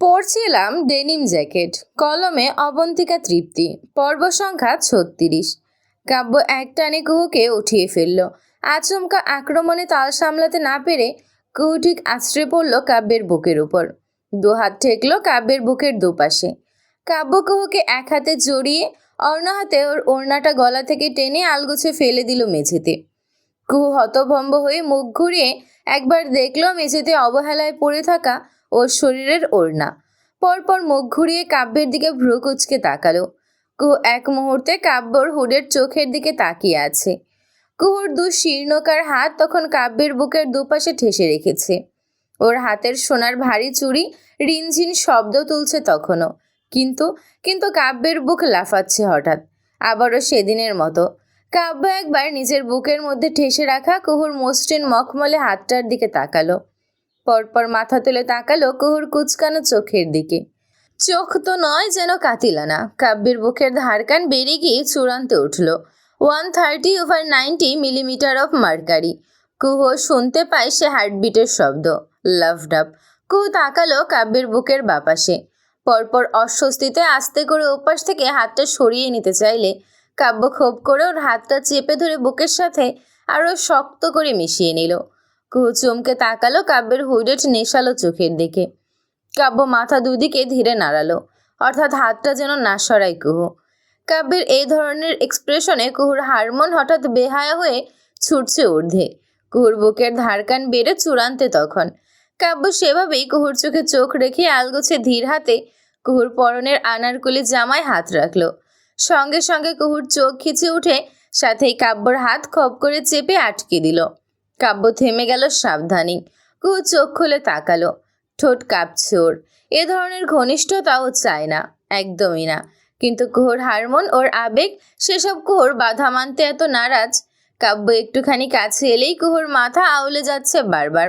পরছিলাম denim jacket, কলমে অবন্তিকা তৃপ্তি, পর্ব সংখ্যা ছত্রিশ। কাব্য এক টানে কুহুকে উঠিয়ে ফেলল। আচমকা আক্রমণে তাল সামলাতে না পেরে কুহু ঠিক আছড়ে পড়ল কাব্যের বুকের উপর। দু হাত ঠেকলো কাব্যের বুকের দুপাশে। কাব্য কুহুকে এক হাতে জড়িয়ে অন্য হাতে ওর ওড়নাটা গলা থেকে টেনে আলগোছে ফেলে দিল মেঝেতে। কুহু হতভম্ব হয়ে মুখ ঘুরিয়ে একবার দেখল মেঝেতে অবহেলায় পড়ে থাকা ওর শরীরের ওড়না। পরপর মুখ ঘুরিয়ে কাব্যের দিকে ভ্রু কুচকে তাকালো। কুহু এক মুহূর্তে কাব্যর হুডের চোখের দিকে তাকিয়ে আছে। কুহুর দু শীর্ণকার হাত তখন কাব্যের বুকের দুপাশে ঠেসে রেখেছে। ওর হাতের সোনার ভারী চুড়ি রিনঝিন শব্দ তুলছে তখনও। কিন্তু কিন্তু কাব্যের বুক লাফাচ্ছে হঠাৎ। আবারও সেদিনের মতো। কাব্য একবার নিজের বুকের মধ্যে ঠেসে রাখা কুহুর মসৃণ মখমলে হাতটার দিকে তাকালো। পরপর মাথা তুলে তাকালো কুহুর কুচকানো চোখের দিকে। চোখ তো নয় যেন কাতিলানা কাব্যের বুকের ধারকান বেড়ে গিয়ে চূড়ান্তে উঠল। One thirty over ninety millimetre of mercury. Kuhu শুনতে পায় সে হার্টবিটের শব্দ। Loved up. কুহু তাকালো কাব্যের বুকের বাপাশে। পরপর অস্বস্তিতে আস্তে করে ওপাশ থেকে হাতটা সরিয়ে নিতে চাইলে কাব্য ক্ষোভ করে ওর হাতটা চেপে ধরে বুকের সাথে আরও শক্ত করে মিশিয়ে নিল। কুহু চমকে তাকালো কাব্যের হুইডেট নেশালো চোখের দিকে। কাব্য মাথা দুদিকে ধীরে নাড়ালো। অর্থাৎ হাতটা যেন না সরায় কুহু। কাব্যের এই ধরনের এক্সপ্রেশনে কুহুর হারমোন হঠাৎ বেহায়া হয়ে ছুটছে ঊর্ধ্বে। কুহুর বুকের ধারকান বেড়ে চূড়ান্তে তখন। কাব্য সেভাবেই কুহুর চোখে চোখ রেখে আলগোছে ধীর হাতে কুহুর পরনের আনারকুলি জামায় হাত রাখল। সঙ্গে সঙ্গে কুহুর চোখ খিচে উঠে সাথেই কাব্যর হাত খপ করে চেপে আটকে দিল। কাব্য থেমে গেল সাবধানী। কুহু চোখ খুলে তাকালো। ঠোঁট কাঁপছে ওর। এ ধরনের ঘনিষ্ঠতা ও চায় না, একদমই না। কিন্তু কুহর হারমোন, ওর আবেগ, সেসব কুহর বাধা মানতে এত নারাজ। কাব্য একটুখানি কাছে এলেই কুহর মাথা আউলে যাচ্ছে বারবার।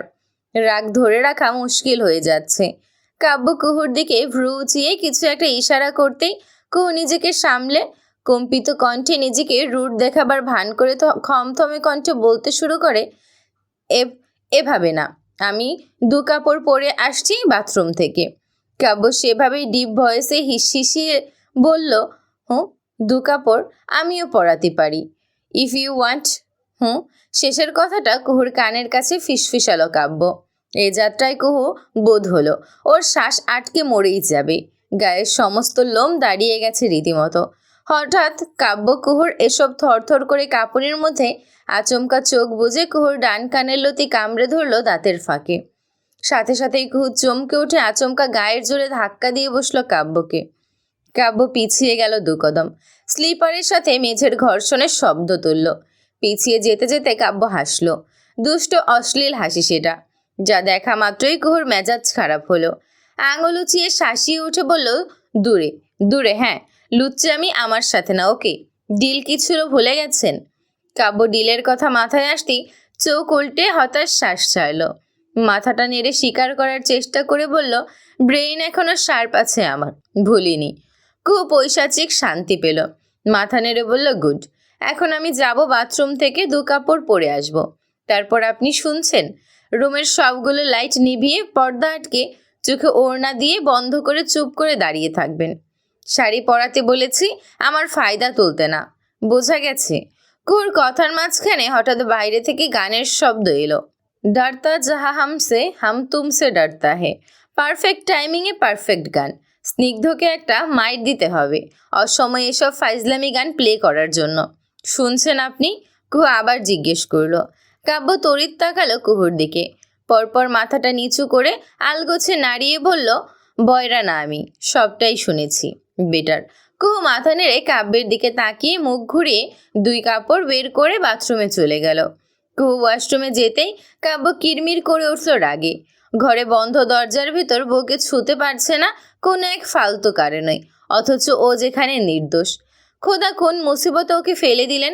রাগ ধরে রাখা মুশকিল হয়ে যাচ্ছে। কাব্য কুহুর দিকে ভ্রু উঁচিয়ে কিছু একটা ইশারা করতেই কুহু নিজেকে সামলে, কম্পিত কণ্ঠে নিজেকে রুট দেখাবার ভান করে খমথমে কণ্ঠে বলতে শুরু করে এভাবে না। আমি দু কাপড় পরে আসছি বাথরুম থেকে। কাব্য সেভাবেই ডিপ ভয়েসে হিসিয়ে বলল, হুঁ, দু কাপড় আমিও পরাতে পারি। ইফ ইউ ওয়ান্ট, হুঁ। শেষের কথাটা কুহুর কানের কাছে ফিসফিসালো কাব্য। এ যাত্রায় কুহু বোধ হলো, ওর শ্বাস আটকে মরেই যাবে। গায়ের সমস্ত লোম দাঁড়িয়ে গেছে রীতিমতো। হঠাৎ কাব্য কুহুর এসব থরথর করে কাপড়ের মধ্যে আচমকা চোখ বুজে কুহুর ডান কানের লতি কামড়ে ধরলো দাঁতের ফাঁকে। সাথে সাথেই কুহু চমকে উঠে আচমকা গায়ের জোরে ধাক্কা দিয়ে বসল কাব্যকে। কাব্য পিছিয়ে গেল দু কদম। স্লিপারের সাথে মেঝের ঘর্ষণের শব্দ তুলল। পিছিয়ে যেতে যেতে কাব্য হাসলো। দুষ্ট অশ্লীল হাসি সেটা, যা দেখা মাত্রই কুহুর মেজাজ খারাপ হলো। আঙুল উঁচিয়ে শাসিয়ে উঠে বলল, দূরে দূরে হ্যাঁ লুচ্চামি আমার সাথে না, ওকে? ডিল কি ছিল ভুলে গেছেন? কাব্য ডিলের কথা মাথায় আসতেই চোখ উল্টে হতাশ শ্বাস ছাড়ল। মাথাটা নেড়ে স্বীকার করার চেষ্টা করে বলল, ব্রেইন এখনও শার্প আছে আমার, ভুলিনি। খুব পৈশাচিক শান্তি পেল। মাথা নেড়ে বলল, গুড, এখন আমি যাব বাথরুম থেকে দু কাপড় পরে আসব। তারপর আপনি শুনছেন? রুমের সবগুলো লাইট নিভিয়ে পর্দা আটকে চোখে ওড়না দিয়ে বন্ধ করে চুপ করে দাঁড়িয়ে থাকবেন। শাড়ি পরাতে বলেছি, আমার ফায়দা তুলতে না। বোঝা গেছে। কুর কথার মাঝখানে হঠাৎ বাইরে থেকে গানের শব্দ এলো। ডরতা যাহা হামসে, হাম তুমসে ডরতা হে। পারফেক্ট টাইমিংয়ে পারফেক্ট গান। স্নিগ্ধকে একটা মাইট দিতে হবে। অসময়ে এসব ফাইজলামি গান প্লে করার জন্য। শুনছেন আপনি? কুহু আবার জিজ্ঞেস করল। কাব্য তড়িৎ তাকালো কুহুর দিকে। পরপর মাথাটা নিচু করে আলগোছে নাড়িয়ে বলল, বয়রা না আমি, সবটাই শুনেছি। বেটার। কুহু মাথা নেড়ে কাব্যের দিকে তাকিয়ে মুখ ঘুরিয়ে দুই কাপড় বের করে বাথরুমে চলে গেল। কুহু ওয়াশরুমে যেতেই কাব্য কিরমির করে উঠল রাগে। ঘরে বন্ধ দরজার ভিতর বউকে ছুতে পারছে না কোনো এক ফালতু কারণে, অথচ ও যেখানে নির্দোষ। খোদা কোন মুসিবতে ওকে ফেলে দিলেন?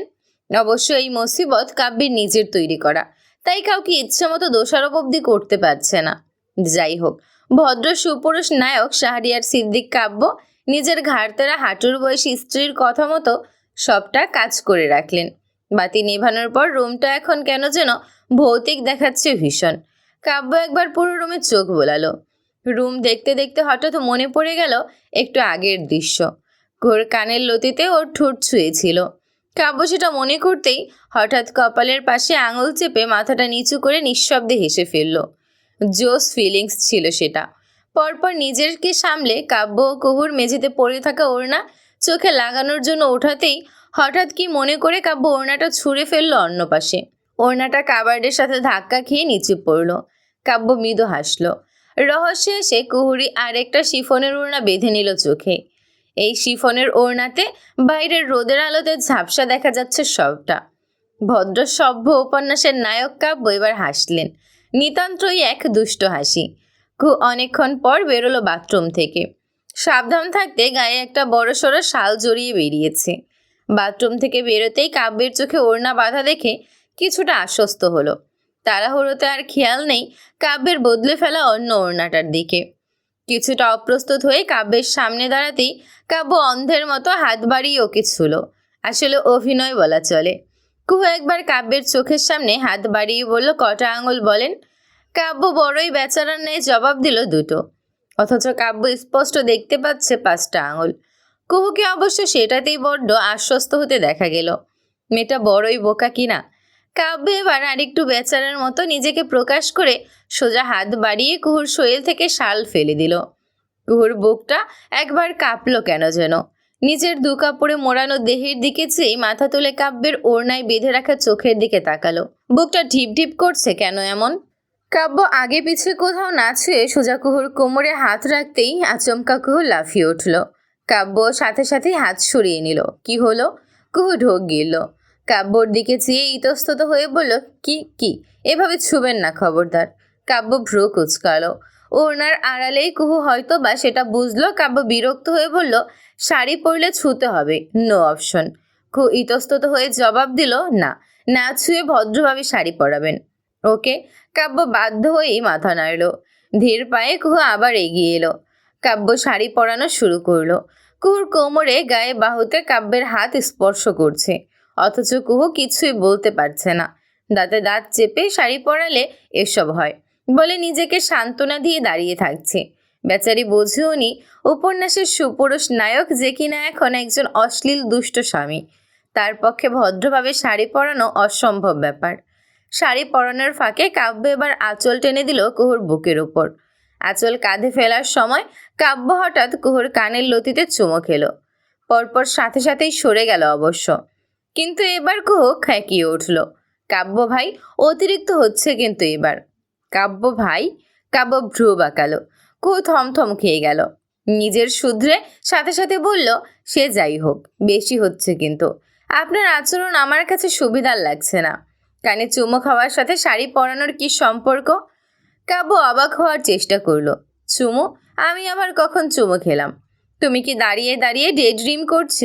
অবশ্য এই মুসিবত কাব্যের নিজের তৈরি করা, তাই কাউকে ইচ্ছামতো দোষারোপ অব্দি করতে পারছে না। যাই হোক, ভদ্র সুপুরুষ নায়ক শাহরিয়ার সিদ্দিক কাব্য নিজের ঘাড়তেরা হাঁটুর বয়সী স্ত্রীর কথা মতো সবটা কাজ করে রাখলেন। বাতি নেভানোর পর রুমটা এখন কেন যেন ভৌতিক দেখাচ্ছে ভীষণ। কাব্য একবার পুরো রুমে চোখ বোলালো। রুম দেখতে দেখতে হঠাৎ মনে পড়ে গেল একটু আগের দৃশ্য। ঘোর কানের লতিতে ওর ঠোঁট ছুঁয়েছিল। কাব্য সেটা মনে করতেই হঠাৎ কপালের পাশে আঙুল চেপে মাথাটা নিচু করে নিঃশব্দে হেসে ফেলল। জোস ফিলিংস ছিল সেটা। পরপর নিজেরকে সামলে কাব্য ও কুহুর মেঝেতে পড়ে থাকা ওড়না চোখে লাগানোর জন্য ওঠাতেই হঠাৎ কি মনে করে কাব্য ওড়নাটা ছুঁড়ে ফেলল অন্য পাশে। ওড়নাটা কাবার্ডের সাথে ধাক্কা খেয়ে নিচে পড়ল। কাব্য মৃদু হাসল। রহস্যে এসে কুহুরি আরেকটা শিফনের ওড়না বেঁধে নিল চোখে। এই শিফনের ওড়নাতে বাইরের রোদের আলোতে ঝাপসা দেখা যাচ্ছে সবটা। ভদ্র সভ্য উপন্যাসের নায়ক কাব্য এবার হাসলেন। নিতান্তই এক দুষ্ট হাসি। কু অনেকক্ষণ পর বেরোলো বাথরুম থেকে। সাবধান থাকতে গায়ে একটা বড় সড়ো শাল জড়িয়ে বেরিয়েছে। বাথরুম থেকে বেরোতেই কাব্যের চোখে ওড়না বাঁধা দেখে কিছুটা আশ্বস্ত হলো। তাড়াহুড়োতে আর খেয়াল নেই কাব্যের বদলে ফেলা অন্য ওড়নাটার দিকে। কিছুটা অপ্রস্তুত হয়ে কাব্যের সামনে দাঁড়াতেই কাব্য অন্ধের মতো হাত বাড়িয়ে ওকে ছুল। আসলে অভিনয় বলা চলে। কুহু একবার কাব্যের চোখের সামনে হাত বাড়িয়ে বলল, কটা আঙুল বলেন? কাব্য বড়ই বেচারার ন্যায় জবাব দিল দুটো। অথচ কাব্য স্পষ্ট দেখতে পাচ্ছে পাঁচটা আঙুল। কুহুকে অবশ্য সেটাতেই বড্ড আশ্বস্ত হতে দেখা গেল। মেয়েটা বড়ই বোকা কিনা কাব্য এবার আরেকটু বেচারার মতো নিজেকে প্রকাশ করে সোজা হাত বাড়িয়ে কুহুর শরীর থেকে শাল ফেলে দিল। কুহুর বুকটা একবার কাঁপলো কেন যেন? নিজের দু কাপড়ে মোড়ানো দেহের দিকে চেয়ে মাথা তুলে কাব্যের ওড়নায় বেঁধে রাখা চোখের দিকে তাকালো। বুকটা ঢিপ ঢিপ করছে কেন এমন? কাব্য আগে পিছে কোথাও না ছুঁয়ে সোজা কুহুর কোমরে হাত রাখতেই আচমকা কুহু লাফিয়ে উঠল। কাব্য সাথে সাথেই হাত সরিয়ে নিল। কি হলো? কুহু ঢোক গিলল। কাব্যর দিকে চেয়ে ইতস্তত হয়ে বলল, কি কি? এভাবে ছুবেন না খবরদার। কাব্য ভ্রু কুচকালো। ওনার আড়ালেই কুহু হয়তো বা সেটা বুঝলো। কাব্য বিরক্ত হয়ে বলল, শাড়ি পরলে ছুতে হবে। No option. কুহু ইতস্তত হয়ে জবাব দিল, না। না ছুঁয়ে ভদ্রভাবে শাড়ি পরাবেন। ওকে কাব্য বাধ্য হয়েই মাথা নাড়ল। ধীর পায়ে কুহু আবার এগিয়ে এলো। কাব্য শাড়ি পরানো শুরু করল। কুহুর কোমরে গায়ে বাহুতে কাব্যের হাত স্পর্শ করছে। অথচ কুহু কিছুই বলতে পারছে না। দাঁতে দাঁত চেপে শাড়ি পরালে এসব হয় বলে নিজেকে সান্ত্বনা দিয়ে দাঁড়িয়ে থাকছে। বেচারি বোঝেও নি উপন্যাসের সুপুরুষ নায়ক যে কিনা এখন একজন অশ্লীল দুষ্ট স্বামী। তার পক্ষে ভদ্রভাবে শাড়ি পরানো অসম্ভব ব্যাপার। শাড়ি পরানোর ফাঁকে কাব্য এবার আঁচল টেনে দিল কুহুর বুকের উপর। আঁচল কাঁধে ফেলার সময় কাব্য হঠাৎ কুহুর কানের লতিতে চুমো খেলো। পরপর সাথে সাথেই সরে গেল অবশ্য। কিন্তু এবার কুহু খ্যাঁকিয়ে উঠল। কাব্য ভাই, অতিরিক্ত হচ্ছে কিন্তু এবার। কাব্য ভাই, কাব্য ভ্রু বাঁকালো। কুহু থমথম খেয়ে গেল। নিজের শুধরে সাথে সাথে বলল, সে যাই হোক, বেশি হচ্ছে কিন্তু। আপনার আচরণ আমার কাছে সুবিধার লাগছে না। কানে চুমো খাওয়ার সাথে শাড়ি পরানোর কি সম্পর্ক? কাব্য অবাক হওয়ার চেষ্টা করল। চুমো, আমি আবার কখন চুমো খেলাম? তুমি কি দাঁড়িয়ে দাঁড়িয়ে ডে ড্রিম করছ?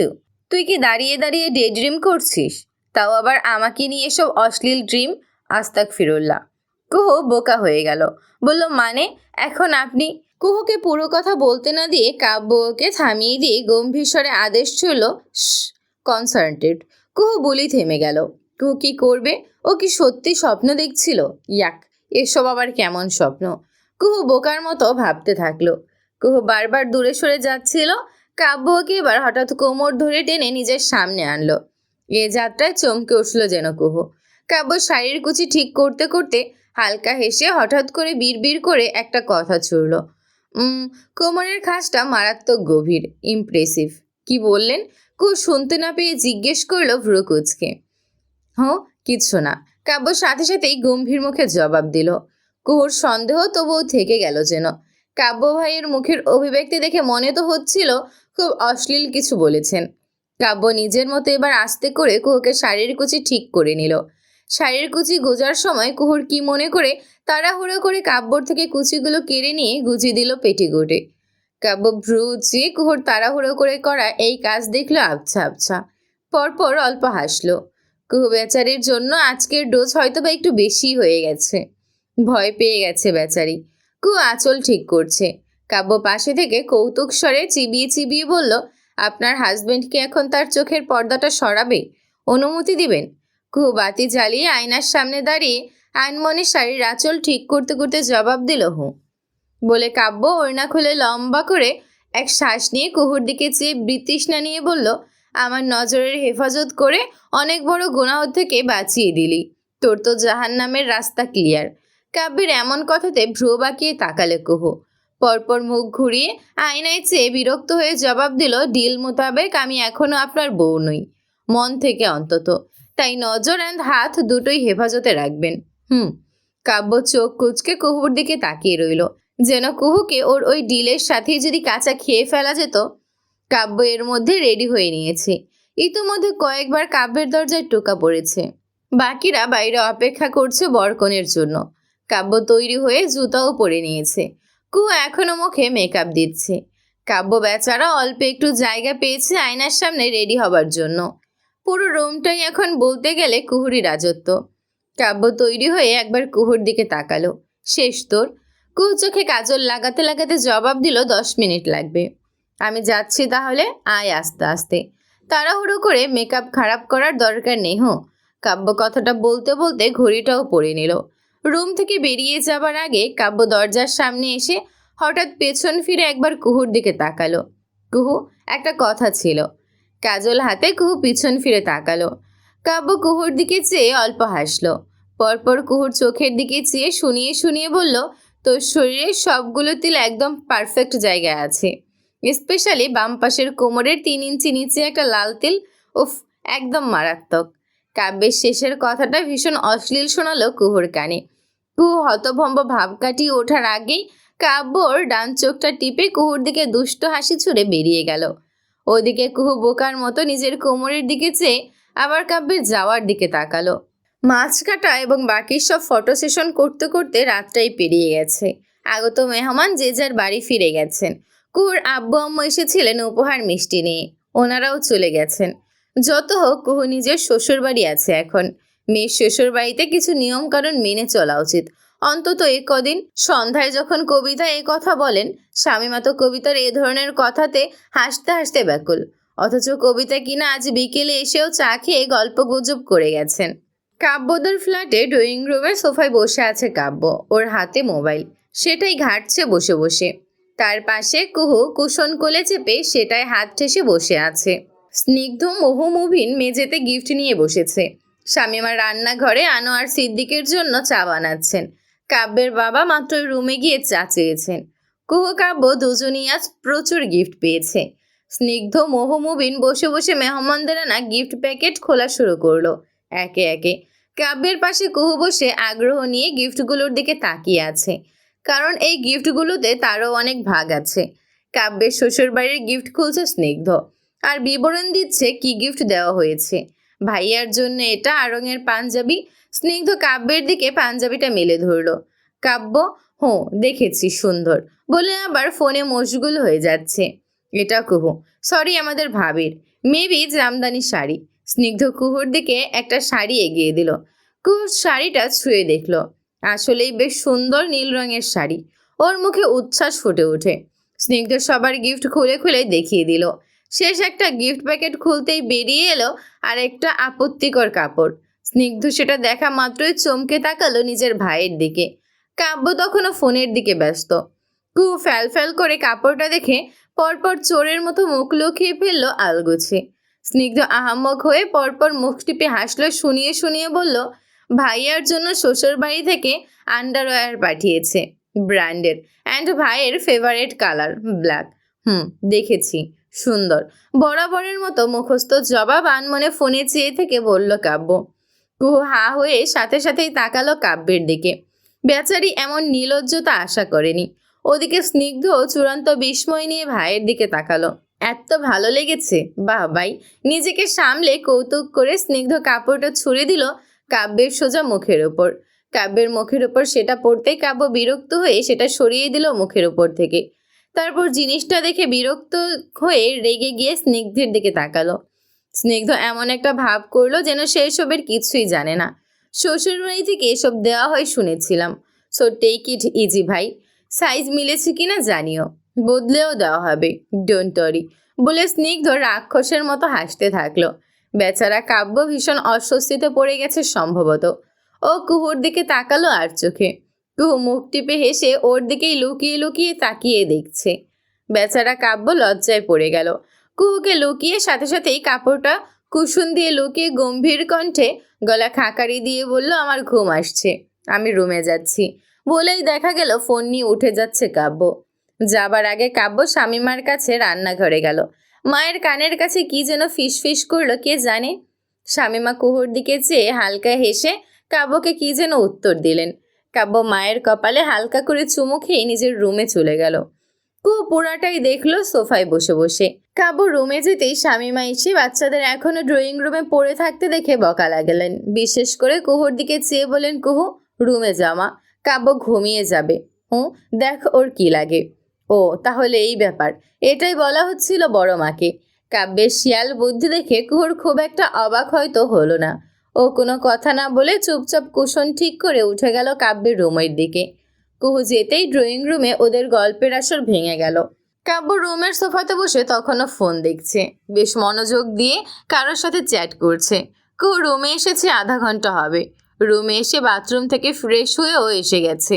তুই কি দাঁড়িয়ে দাঁড়িয়ে ডে ড্রিম করছিস? তাও আবার আমাকে নিয়ে এসব অশ্লীল ড্রিম আস্তাক ফিরুল্লাহ কুহু বোকা হয়ে গেল। বলল মানে? এখন আপনি? কুহুকে পুরো কথা বলতে না দিয়ে কাব্যকে থামিয়ে দিয়ে গম্ভীর স্বরে আদেশ ছিল কনসার্টেড কুহু বলি থেমে গেল। কুহু কি করবে? ও কি সত্যি স্বপ্ন দেখছিল? ইয়াক, এসব আবার কেমন স্বপ্ন? কুহু বোকার মতো ভাবতে থাকল। কুহু বারবার দূরে সরে যাচ্ছিল। কাব্য ওকে এবার হঠাৎ কোমর ধরে টেনে নিজের সামনে আনলো। এ যাত্রায় চমকে উঠল যেন কুহু। কাব্য শাড়ির কুচি ঠিক করতে করতে হালকা হেসে হঠাৎ করে বিড়বিড় করে একটা কথা ছুড়ল। উম, কোমরের খাসটা মারাত্মক গভীর ইমপ্রেসিভ কি বললেন? কুহু শুনতে না পেয়ে জিজ্ঞেস করল ভ্রুকুচকে। হো, কিচ্ছু না। কাব্য সাথে সাথেই গম্ভীর মুখে জবাব দিল। কুহুর সন্দেহ তবুও থেকে গেল যেন। কাব্য ভাইয়ের মুখের অভিব্যক্তি দেখে মনে তো হচ্ছিল খুব অশ্লীল কিছু বলেছেন। কাব্য নিজের মতো এবার আস্তে করে কুহুকে শাড়ির কুচি ঠিক করে নিল। শাড়ির কুচি গোজার সময় কুহুর কি মনে করে তাড়াহুড়ো করে কাব্যর থেকে কুচিগুলো কেড়ে নিয়ে গুজিয়ে দিল পেটিকোটে। কাব্য ভ্রু উঁচিয়ে কুহুর তাড়াহুড়ো করে করা এই কাজ দেখল আবছা আবছা। পরপর অল্প হাসলো। কুহু বেচারির জন্য আজকের ডোজ হয়তো বা একটু বেশি হয়ে গেছে। ভয় পেয়ে গেছে বেচারি। কু আঁচল ঠিক করছে। কাব্য পাশে থেকে কৌতুক স্বরে চিবিয়ে চিবিয়ে বলল, আপনার হাজবেন্ডকে এখন তার চোখের পর্দাটা সরাবে? অনুমতি দিবেন? কু বাতি জ্বালিয়ে আয়নার সামনে দাঁড়িয়ে আনমনে শাড়ির আঁচল ঠিক করতে করতে জবাব দিল, হু। বলে কাব্য ওড়না খুলে লম্বা করে এক শ্বাস নিয়ে কুহুর দিকে চেয়ে বৃতৃষ্ণা নিয়ে বলল আমার নজরের হেফাজত করে অনেক বড় গুনাহ থেকে বাঁচিয়ে দিলি। তোর তো জাহান নামের রাস্তা ক্লিয়ার কাব্যের এমন কথাতে ভ্রু বাঁকিয়ে তাকালে কুহু। পরপর মুখ ঘুরিয়ে আয়নায় চেয়ে বিরক্ত হয়ে জবাব দিল, ডিল মোতাবেক আমি এখনও আপনার বউ নই। মন থেকে অন্তত। তাই নজর অ্যান্ড হাত দুটোই হেফাজতে রাখবেন। হুম। কাব্য চোখ কুচকে কুহুর দিকে তাকিয়ে রইল। যেন কুহুকে ওর ওই ডিলের সাথেই যদি কাঁচা খেয়ে ফেলা যেত কাব্য এর মধ্যে রেডি হয়ে নিয়েছে। ইতিমধ্যে কয়েকবার কাব্যের দরজায় টোকা পড়েছে। বাকিরা বাইরে অপেক্ষা করছে বরকনের জন্য। কাব্য তৈরি হয়ে জুতাও পরে নিয়েছে। কু এখনও মুখে মেকআপ দিচ্ছে। কাব্য বেচারা অল্প একটু জায়গা পেয়েছে আয়নার সামনে রেডি হবার জন্য। পুরো রুমটাই এখন বলতে গেলে কুহুরি রাজত্ব। কাব্য তৈরি হয়ে একবার কুহুর দিকে তাকালো। শেষ তোর কুহু চোখে কাজল লাগাতে লাগাতে জবাব দিল, দশ মিনিট লাগবে। আমি যাচ্ছি তাহলে, আয় আস্তে আস্তে। তাড়াহুড়ো করে মেকআপ খারাপ করার দরকার নেই, হো? কাব্য কথাটা বলতে বলতে ঘড়িটাও পরে নিল। রুম থেকে বেরিয়ে যাবার আগে কাব্য দরজার সামনে এসে হঠাৎ পেছন ফিরে একবার কুহুর দিকে তাকালো। কুহু, একটা কথা ছিল। কাজল হাতে কুহু পিছন ফিরে তাকালো। কাব্য কুহুর দিকে চেয়ে অল্প হাসলো। পরপর কুহুর চোখের দিকে চেয়ে শুনিয়ে শুনিয়ে বলল, তোর শরীরের সবগুলো তিল একদম পারফেক্ট জায়গায় আছে। স্পেশালি বাম পাশের কোমরের তিন ইঞ্চি নিচে একটা লাল তিল, উফ, একদম মারাত্মক। কাব্যের শেষের কথাটা ভীষণ অশ্লীল শোনালো কুহুর কানে। কুহু হতভম্ব ভাব কাটিয়ে ওঠার আগেই কাব্যর ডান চোখটা টিপে কুহুর দিকে দুষ্ট হাসি ছুড়ে বেরিয়ে গেল। ওদিকে কুহু বোকার মতো নিজের কোমরের দিকে চেয়ে আবার কাব্যের যাওয়ার দিকে তাকালো। মাছ কাটা এবং বাকি সব ফটো সেশন করতে করতে রাতটাই পেরিয়ে গেছে। আগত মেহমান যে যার বাড়ি ফিরে গেছেন। কুহুর আব্বু আম্মু এসেছিলেন উপহার মিষ্টি নিয়ে। ওনারাও চলে গেছেন। যত হোক, কুহু নিজের শ্বশুর বাড়ি আছে এখন। মেয়ের শ্বশুর বাড়িতে কিছু নিয়ম কারণ মেনে চলা উচিত। অন্তত এ কদিন সন্ধ্যায় যখন কবিতা এ কথা বলেন, স্বামীমা তো কবিতার এ ধরনের কথাতে হাসতে হাসতে ব্যাকুল। অথচ কবিতা কিনা আজ বিকেলে এসেও চা খেয়ে গল্প গুজব করে গেছেন। কাব্যদের ফ্ল্যাটে ড্রয়িং রুমে সোফায় বসে আছে কাব্য। ওর হাতে মোবাইল। সেটাই ঘাটছে বসে বসে। তার পাশে কুহু কুশন কোলে চেপে সেটায় হাত ঠেসে বসে আছে। স্নিগ্ধ মোহমুভিন মেঝেতে গিফট নিয়ে বসেছে। স্বামীমা রান্নাঘরে আনোয়ার সিদ্দিকের জন্য চা বানাচ্ছেন। কাব্যের বাবা মাত্র রুমে গিয়ে চা চেয়েছেন। কুহু কাব্য দুজনই আজ প্রচুর গিফট পেয়েছে। স্নিগ্ধ মোহমুবিন বসে বসে মেহমানদের আনা গিফট প্যাকেট খোলা শুরু করল। একে একে কাব্যের পাশে কুহু বসে আগ্রহ নিয়ে গিফটগুলোর দিকে তাকিয়ে আছে। কারণ এই গিফটগুলোতে তারও অনেক ভাগ আছে। কাব্যের শ্বশুরবাড়ির গিফট খুলছে স্নিগ্ধ। আর বিবরণ দিচ্ছে কি গিফট দেওয়া হয়েছে। ভাইয়ার জন্য এটা আরঙের পাঞ্জাবি। স্নিগ্ধ কাব্যের দিকে পাঞ্জাবিটা মেলে ধরলো। কাব্য, হো, দেখেছি সুন্দর। বলে আবার ফোনে মশগুল হয়ে যাচ্ছে। এটা কুহু সরি আমাদের ভাবির। মেবি জামদানি শাড়ি। স্নিগ্ধ কুহুর দিকে একটা শাড়ি এগিয়ে দিল। কুহুর শাড়িটা ছুঁয়ে দেখল। আসলেই বেশ সুন্দর নীল রঙের শাড়ি। ওর মুখে উচ্ছ্বাস ফুটে ওঠে। স্নিগ্ধ সবার গিফট খুলে খুলে দেখিয়ে দিল। শেষ একটা গিফট প্যাকেট খুলতেই বেরিয়ে এলো আর একটা আপত্তিকর কাপড়। স্নিগ্ধ সেটা দেখা মাত্রই চমকে তাকালো নিজের ভাইয়ের দিকে। কাব্য তখনও ফোনের দিকে ব্যস্ত। কু ফ্যাল ফ্যাল করে কাপড়টা দেখে পরপর চোরের মতো মুখ লুকিয়ে ফেলল আলগোছে। স্নিগ্ধ আহাম্মক হয়ে পরপর মুখ টিপে হাসলো, শুনিয়ে শুনিয়ে বলল ভাইয়ার জন্য শ্বশুর বাড়ি থেকে আন্ডারওয়্যার পাঠিয়েছে ব্র্যান্ডের অ্যান্ড ভাইয়ের ফেভারেট কালার ব্ল্যাক হুম, দেখেছি, সুন্দর। বরাবরের মতো মুখস্থ জবাব আনমনে ফোনে চেয়ে থেকে বলল কাব্য। কুহু হা হয়ে সাথে সাথেই তাকালো কাব্যের দিকে। বেচারি এমন নির্লজ্জতা আশা করেনি। ওদিকে স্নিগ্ধ চূড়ান্ত বিস্ময় নিয়ে ভাইয়ের দিকে তাকালো। এত ভালো লেগেছে, বাহ ভাই। নিজেকে সামলে কৌতুক করে স্নিগ্ধ কাপড়টা ছুঁড়ে দিল কাব্যের সোজা মুখের ওপর কাব্যের মুখের ওপর সেটা পড়তেই কাব্য বিরক্ত হয়ে সেটা সরিয়ে দিল মুখের ওপর থেকে। তারপর জিনিসটা দেখে বিরক্ত হয়ে রেগে গিয়ে স্নিগ্ধের দিকে তাকালো। স্নিগ্ধ এমন একটা ভাব করল যেন সে এসবের কিছুই জানে না। শ্বশুরবাড়ি থেকে এসব দেওয়া হয় শুনেছিলাম। সো টেক ইট ইজি ভাই। সাইজ মিলেছে কিনা জানিও। বদলেও দেওয়া হবে। ডোন্ট অরি বলে স্নিগ্ধ রাক্ষসের মতো হাসতে থাকল। বেচারা কাব্য ভীষণ অস্বস্তিতে পড়ে গেছে সম্ভবত। ও কুহুর দিকে তাকালো আর চোখে। কুহু মুখ টিপে হেসে ওর দিকেই লুকিয়ে লুকিয়ে তাকিয়ে দেখছে। বেচারা কাব্য লজ্জায় পড়ে গেল। কুহুকে লুকিয়ে সাথে সাথেই কাপড়টা কুসুন দিয়ে লুকিয়ে গম্ভীর কণ্ঠে গলা খাকারি দিয়ে বলল, আমার ঘুম আসছে, আমি রুমে যাচ্ছি। বলেই দেখা গেল ফোন নিয়ে উঠে যাচ্ছে কাব্য। যাবার আগে কাব্য স্বামীমার কাছে রান্নাঘরে গেল। মায়ের কানের কাছে কি যেন ফিস ফিস করল কে জানে? স্বামীমা কুহুর দিকে চেয়ে হালকা হেসে কাব্যকে কি যেন উত্তর দিলেন। কাব্য মায়ের কপালে হালকা করে চুমু খেয়ে নিজের রুমে চলে গেল। কু পুরাটাই দেখল সোফায় বসে বসে। কাব্য রুমে যেতেই স্বামীমা এসে বাচ্চাদের এখনও ড্রয়িং রুমে পড়ে থাকতে দেখে বকা লাগলেন। বিশেষ করে কুহুর দিকে চেয়ে বলেন কুহু, রুমে যাওয়া কাব্য ঘুমিয়ে যাবে। হুঁ, দেখ ওর কি লাগে। ও, তাহলে এই ব্যাপার। এটাই বলা হচ্ছিল বড় মাকে। কাব্যের শিয়াল বুদ্ধি দেখে কুহুর খুব একটা অবাক হয়তো হলো না। ও কোনো কথা না বলে চুপচাপ কুশন ঠিক করে উঠে গেল কাব্যের রুমের দিকে। কুহু যেতেই ড্রয়িং রুমে ওদের গল্পের আসর ভেঙে গেল। কাব্য রুমের সোফাতে বসে তখনও ফোন দেখছে। বেশ মনোযোগ দিয়ে কারোর সাথে চ্যাট করছে। কুহু রুমে এসেছে, আধা ঘণ্টা হবে। রুমে এসে বাথরুম থেকে ফ্রেশ হয়েও এসে গেছে।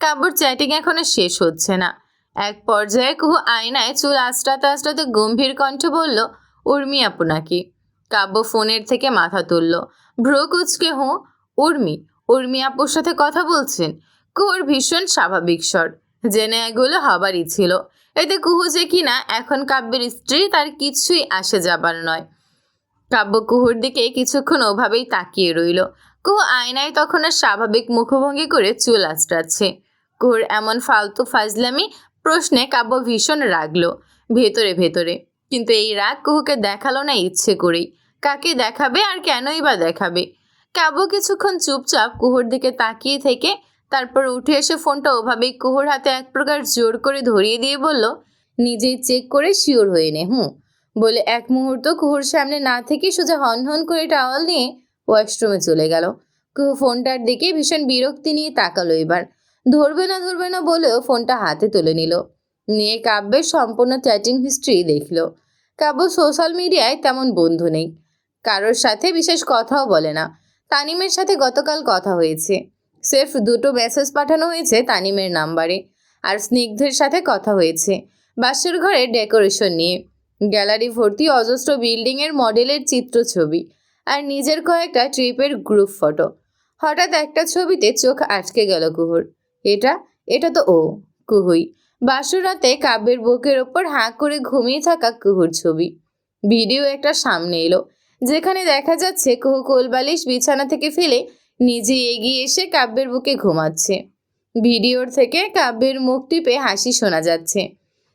কাব্যর চ্যাটিং এখনও শেষ হচ্ছে না। এক পর্যায়ে কুহু আয়নায় চুল আঁচড়াতে আঁচড়াতে গম্ভীর কণ্ঠে বলল, উর্মি আপু নাকি? কাব্য ফোনের থেকে মাথা তুলল। ভ্রু কুচকে হুঁ, উর্মি উর্মি আপুর সাথে কথা বলছেন? কুহুর ভীষণ স্বাভাবিক স্বর। জেনে এগুলো হবারই ছিল। এতে কুহু যে কিনা এখন কাব্যের স্ত্রী তার কিছুই আসে যাবার নয়। কাব্য কুহুর দিকে কিছুক্ষণ ওভাবেই তাকিয়ে রইল। কুহু আয়নায় তখন আর স্বাভাবিক মুখভঙ্গি করে চুল আঁচড়াচ্ছে। কুহুর এমন ফালতু ফাজলামি প্রশ্নে কাব্য ভীষণ রাগলো, ভেতরে ভেতরে। কিন্তু এই রাগ কুহুকে দেখাল না ইচ্ছে করেই। কাকে দেখাবে আর কেনই বা দেখাবে? কাব্য কিছুক্ষণ চুপচাপ কুহুর দিকে তাকিয়ে থেকে তারপর উঠে এসে ফোনটা ওভাবেই কুহুর হাতে এক প্রকার জোর করে ধরিয়ে দিয়ে বলল, নিজেই চেক করে শিওর হয়ে নে হুঁ বলে এক মুহূর্ত কুহুর সামনে না থেকে সোজা হন হন করে টাওয়াল নিয়ে ওয়াশরুমে চলে গেল। কুহু ফোনটার দিকে ভীষণ বিরক্তি নিয়ে তাকালো এবার। ধরবে না ধরবে না বলেও ফোনটা হাতে তুলে নিল। নিয়ে কাব্যের সম্পূর্ণ চ্যাটিং হিস্ট্রি দেখল। কাব্য সোশ্যাল মিডিয়ায় তেমন বন্ধু নেই। কারোর সাথে বিশেষ কথাও বলে না। তানিমের সাথে গতকাল কথা হয়েছে। সেফ দুটো মেসেজ পাঠানো হয়েছে তানিমের নাম্বারে। আর স্নিগ্ধের সাথে কথা হয়েছে। বাসর ঘরে ডেকোরেশন নিয়ে। গ্যালারি ভর্তি অজস্র বিল্ডিংয়ের মডেলের চিত্র ছবি। আর নিজের কয়েকটা ট্রিপের গ্রুপ ফটো। হঠাৎ একটা ছবিতে চোখ আটকে গেল কুহুর। এটা এটা তো ও, কুহুই। বাসর রাতে কাব্যের বুকের ওপর হাঁ করে ঘুমিয়ে থাকা কুহুর ছবি। ভিডিও একটা সামনে এলো, যেখানে দেখা যাচ্ছে কুহু কোলবালিশ বিছানা থেকে ফেলে নিজে এগিয়ে এসে কাব্যের বুকে ঘুমাচ্ছে। ভিডিওর থেকে কাব্যের মুখ টিপে হাসি শোনা যাচ্ছে।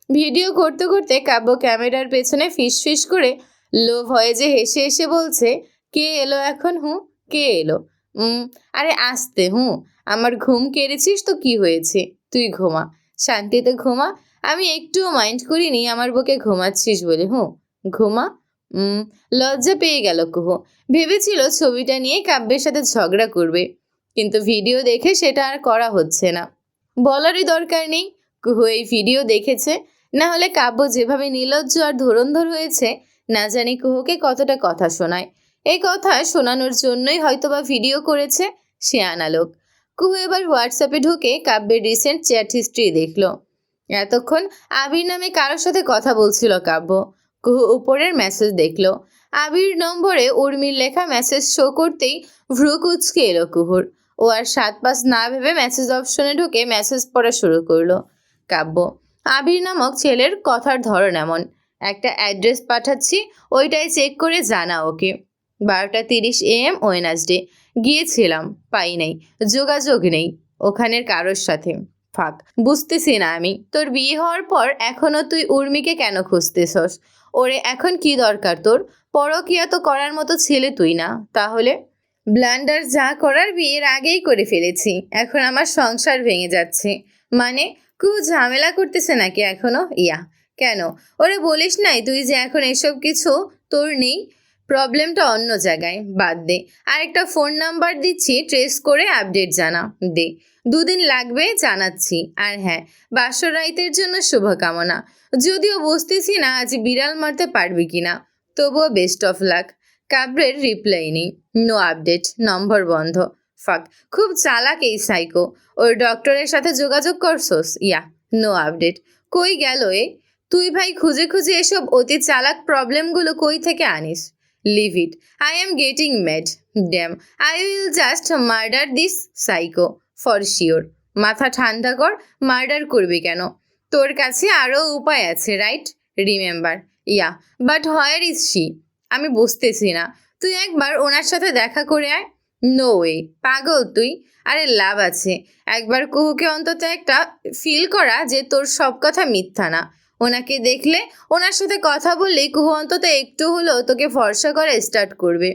ভিডিও করতে করতে কাব্য ক্যামেরার পেছনে ফিস ফিস করে লো ভয়েজে হেসে হেসে বলছে, কে এলো এখন হু? কে এলো? উম, আরে আসতে, হুঁ। আমার ঘুম কেড়েছিস তো কি হয়েছে? তুই ঘুমা। শান্তিতে ঘুমা। আমি একটুও মাইন্ড করিনি, আমার বুকে ঘুমাচ্ছিস বলে, হুঁ। ঘুমা? উম, লজ্জা পেয়ে গেল কুহু। ভেবেছিল ছবিটা নিয়ে কাব্যের সাথে ঝগড়া করবে। কিন্তু ভিডিও দেখে সেটা আর করা হচ্ছে না। বলারই দরকার নেই। কুহু এই ভিডিও দেখেছে। না হলে কাব্য যেভাবে নির্লজ্জ আর ধরন্ধর হয়েছে, না জানি কুহুকে কতটা কথা শোনায়। এই কথা শোনানোর জন্যই হয়তোবা ভিডিও করেছে সে আনালোক কুহু এবার হোয়াটসঅ্যাপে ঢুকে কাব্যের রিসেন্ট চ্যাট হিস্ট্রি দেখল। এতক্ষণ আবির নামে কারোর সাথে কথা বলছিল কাব্য। কুহু উপরের মেসেজ দেখল। আবির নম্বরে উর্মির লেখা মেসেজ শো করতেই ভ্রু কুচকে এলো কুহুর। ও আর সাত পাঁচ না ভেবে মেসেজ অপশনে ঢুকে মেসেজ পড়া শুরু করল কাব্য। আবির নামক ছেলের কথার ধরন এমন। একটা অ্যাড্রেস পাঠাচ্ছি, ওইটাই চেক করে জানা ওকে। বারোটা তিরিশ এম ওয়েনাসডে। গিয়েছিলাম, পাই নাই, যোগাযোগ নেই, ওখানের কারোর সাথে। ফাঁক, বুঝতেছি না আমি। তোর বিয়ে হওয়ার পর এখনও তুই উর্মিকে কেন খুঁজতেছস? ওরে, এখন কি দরকার তোর? পরকিয়া তো করার মতো ছেলে তুই না, তাহলে? ব্লান্ডার যা করার বিয়ের আগেই করে ফেলেছি, এখন আমার সংসার ভেঙে যাচ্ছে। মানে খুব ঝামেলা করতেছে নাকি এখনও? ইয়া, কেন? ওরে বলিস নাই, তুই যে এখন এসব কিছু তোর নেই? প্রবলেমটা অন্য জায়গায়, বাদ দে। আরেকটা ফোন নাম্বার দিচ্ছি, ট্রেস করে আপডেট জানা দে। দুদিন লাগবে, জানাচ্ছি। আর হ্যাঁ বাসর রাইতের জন্য শুভকামনা। যদিও বুঝতেছি না আজ বিড়াল মারতে পারবি কিনা তবুও বেস্ট অফ লাক কাব্রের রিপ্লাই নেই। নো আপডেট নম্বর বন্ধ। ফাক খুব চালাক এই সাইকো ওর ডক্টরের সাথে যোগাযোগ করছোস? ইয়া নো আপডেট কই গেল এ? তুই ভাই খুঁজে খুঁজে এসব অতি চালাক প্রবলেমগুলো কই থেকে Anis? Leave it I am getting mad damn I will just murder this psycho for sure মাথা ঠান্ডা কর মার্ডার করবি কেন? তোর কাছে আরও উপায় আছে right remember yeah but where is she আমি বুঝতেছি না। তুই একবার ওনার সাথে দেখা করে আয়। নো ওয়ে পাগল তুই। আরে লাভ আছে। একবার কুহুকে অন্তত একটা ফিল করা যে তোর সব কথা মিথ্যা না। ওনাকে দেখলে ওনার সাথে কথা বললেই কুহু অন্তত একটু হলেও তোকে ভরসা করা স্টার্ট করবে।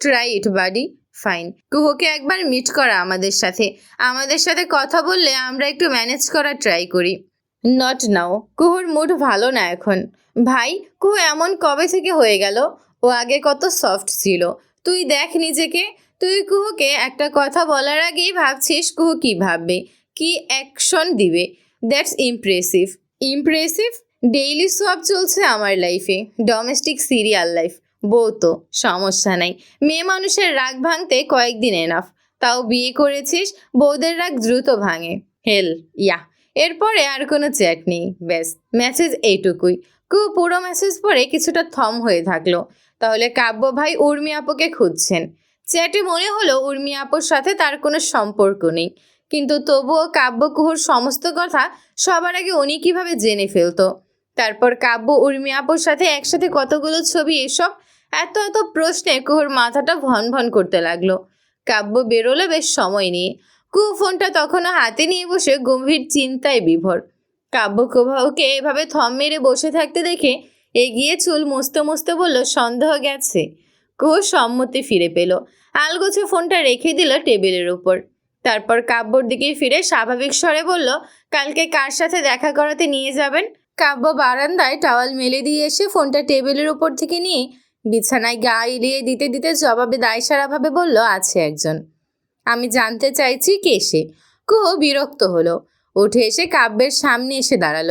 ট্রাই ইট বাডি ফাইন কুহুকে একবার মিট করা আমাদের সাথে। আমাদের সাথে কথা বললে আমরা একটু ম্যানেজ করা ট্রাই করি। নট নাও কুহুর মুড ভালো না এখন। ভাই, কুহু এমন কবে থেকে হয়ে গেল? ও আগে কত সফট ছিল। তুই দেখ নিজেকে। তুই কুহুকে একটা কথা বলার আগেই ভাবছিস কুহু কি ভাববে? কি অ্যাকশন দিবে? দ্যাটস ইমপ্রেসিভ ইমপ্রেসিভ ডেইলি সব চলছে আমার লাইফে ডোমেস্টিক সিরিয়াল লাইফ বউ তো, সমস্যা নাই। মেয়ে মানুষের রাগ ভাঙতে কয়েকদিন এনাফ তাও বিয়ে করেছিস, বউদের রাগ দ্রুত ভাঙে। হেল ইয়া এরপরে আর কোনো চ্যাট নেই। ব্যাস মেসেজ এইটুকুই। কু, পুরো মেসেজ পরে কিছুটা থম হয়ে থাকল। তাহলে কাব্য ভাই উর্মি আপুকে খুঁজছেন। চ্যাটে মনে হলো উর্মি আপুর সাথে তার কোনো সম্পর্ক নেই। কিন্তু তবুও কাব্য কুহুর সমস্ত কথা সবার আগে উনি কীভাবে জেনে ফেলতো? তারপর কাব্য, উর্মি আপুর সাথে একসাথে কতগুলো ছবি এসব এত এত প্রশ্নে কুহুর মাথাটা ভন ভন করতে লাগল। কাব্য বেরোলো বেশ সময় নিয়ে। কুহু ফোনটা তখনও হাতে নিয়ে বসে গম্ভীর চিন্তায় বিভোর। কাব্য কুভাউকে এভাবে থম মেরে বসে থাকতে দেখে এগিয়ে চুল মুছতে মুছতে বলল, সন্দেহ গেছে। কুহু সম্মতি ফিরে পেল। আলগোছে ফোনটা রেখে দিল টেবিলের উপর। তারপর কাব্যর দিকে ফিরে স্বাভাবিক স্বরে বলল, কালকে কার সাথে দেখা করাতে নিয়ে যাবেন? কাব্য বারান্দায় টাওয়াল মেলে দিয়ে এসে ফোনটা টেবিলের উপর থেকে নিয়ে বিছানায় গা এলিয়ে দিতে দিতে জবাবে দায়সারাভাবে বলল, আছে একজন। আমি জানতে চাইছি কে সে? কুহু বিরক্ত হলো। উঠে এসে কাব্যের সামনে এসে দাঁড়াল।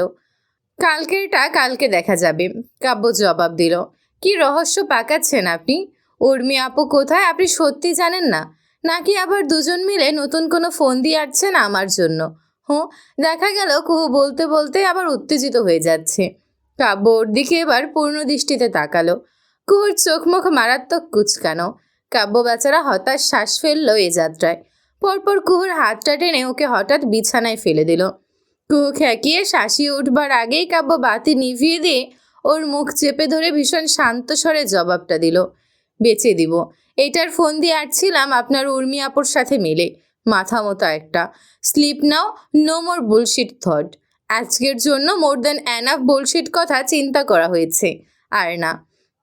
কালকেরটা কালকে দেখা যাবে। কাব্য জবাব দিল, কি রহস্য পাকাচ্ছেন আপনি? উর্মি আপু কোথায়? আপনি সত্যি জানেন না? নাকি আবার দুজন মিলে নতুন কোনো ফোন দিয়ে আসছেন আমার জন্য? হুঁ, দেখা গেল কুহু বলতে বলতে আবার উত্তেজিত হয়ে যাচ্ছে। কাব্য ওর দিকে এবার পূর্ণ দৃষ্টিতে তাকালো। কুহুর চোখ মুখ মারাত্মক কুচকানো। কাব্য বেচারা হতাশ শ্বাস ফেলল এ যাত্রায়। পরপর কুহুর হাতটা টেনে ওকে হঠাৎ বিছানায় ফেলে দিল। কুহু খেকিয়ে শাসিয়ে উঠবার আগেই কাব্য বাতি নিভিয়ে দিয়ে ওর মুখ চেপে ধরে ভীষণ শান্ত স্বরে জবাবটা দিল। বেঁচে দিব। এটার ফোন দিয়ে আসছিলাম আপনার উর্মি আপুর সাথে মিলে। মাথা মতো একটা। Sleep now no more bullshit thought আজকের জন্য মোর দ্যান অ্যানাফ বুলশিট কথা চিন্তা করা হয়েছে। আর না,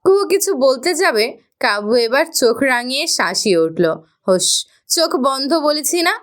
কুহু কিছু বলতে যাবে কাবু এবার চোখ রাঙিয়ে শাসিয়ে উঠল। হোস, চোখ বন্ধ বলেছি না?